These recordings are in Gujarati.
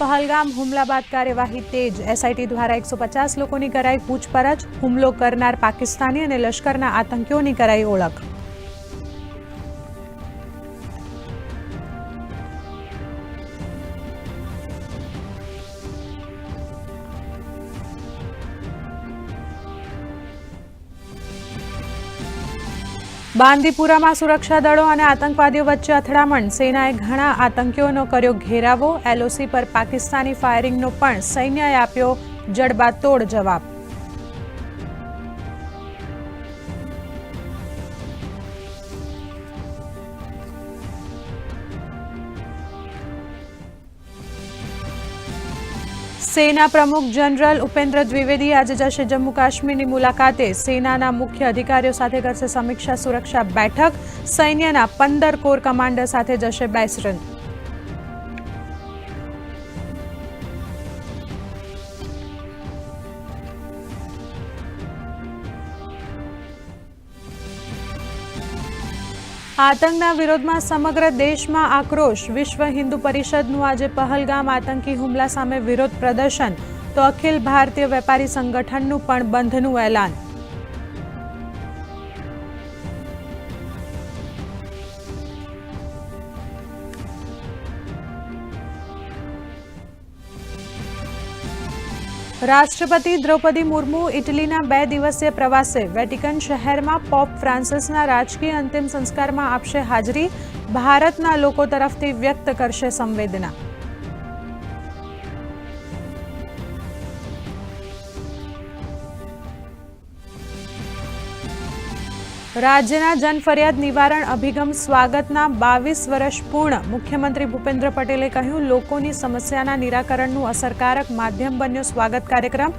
પહલગામ હુમલા બાદ કાર્યવાહી તેજ. એસઆઈટી દ્વારા એકસો પચાસ લોકોની કરાઈ પૂછપરછ. હુમલો કરનાર પાકિસ્તાની અને લશ્કરના આતંકીઓની કરાઈ ઓળખ. બાંદીપુરામાં સુરક્ષા દળો અને આતંકવાદીઓ વચ્ચે અથડામણ. સેનાએ ઘણા આતંકીઓનો કર્યો ઘેરાવો. એલઓસી પર પાકિસ્તાની ફાયરિંગનો પણ સૈન્યએ આપ્યો જડબાતોડ જવાબ. સેના પ્રમુખ જનરલ ઉપેન્દ્ર દ્વિવેદી આજે જશે જમ્મુ કાશ્મીરની મુલાકાતે. સેનાના મુખ્ય અધિકારીઓ સાથે કરશે સમીક્ષા સુરક્ષા બેઠક. સૈન્યના પંદર કોર કમાન્ડર સાથે જશે બેસરન. આતંકના વિરોધમાં સમગ્ર દેશમાં આક્રોશ. વિશ્વ હિન્દુ પરિષદનું આજે પહલગામ આતંકી હુમલા સામે વિરોધ પ્રદર્શન. તો અખિલ ભારતીય વેપારી સંગઠનનું પણ બંધનું એલાન. રાષ્ટ્રપતિ દ્રૌપદી મુર્મુ ઇટલીના બે દિવસીય પ્રવાસે વેટિકન શહેરમાં પોપ ફ્રાન્સિસના રાજકીય અંતિમ સંસ્કારમાં આપશે હાજરી. ભારતના લોકો તરફથી વ્યક્ત કરશે સંવેદના. રાજ્યના જનફરિયાદ નિવારણ અભિગમ સ્વાગતના બાવીસ વર્ષ પૂર્ણ. મુખ્યમંત્રી ભૂપેન્દ્ર પટેલે કહ્યું, લોકોની સમસ્યાના નિરાકરણનું અસરકારક માધ્યમ બન્યો સ્વાગત કાર્યક્રમ.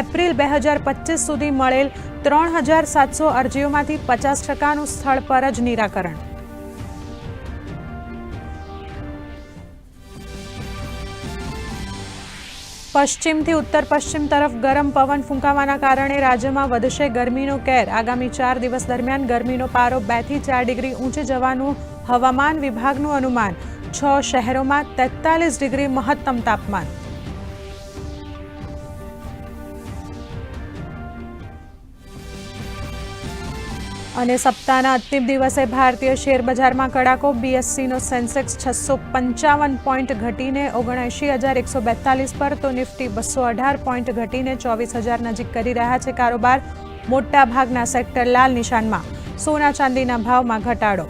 એપ્રિલ બે હજાર પચીસ સુધી મળેલ ત્રણ હજાર સાતસો અરજીઓમાંથી પચાસ ટકાનું સ્થળ પર જ નિરાકરણ. પશ્ચિમથી ઉત્તર પશ્ચિમ તરફ ગરમ પવન ફૂંકાવાના કારણે રાજ્યમાં વધશે ગરમીનો કેર. આગામી ચાર દિવસ દરમિયાન ગરમીનો પારો બેથી ચાર ડિગ્રી ઊંચે જવાનું હવામાન વિભાગનું અનુમાન. છ શહેરોમાં તેતાલીસ ડિગ્રી મહત્તમ તાપમાન. અને સપ્તાહના અંતિમ દિવસે ભારતીય શેર બજારમાં કડાકો બીએસસીનો સેન્સેક્સ છસો પંચાવન પોઈન્ટ ઘટીને ઓગણએંશી હજાર એકસો બેતાલીસ પર તો નિફ્ટી બસો અઢાર પોઈન્ટ ઘટીને ચોવીસ હજાર નજીક કરી રહ્યા છે કારોબાર. મોટા ભાગના સેક્ટર લાલ નિશાનમાં. સોના ચાંદીના ભાવમાં ઘટાડો.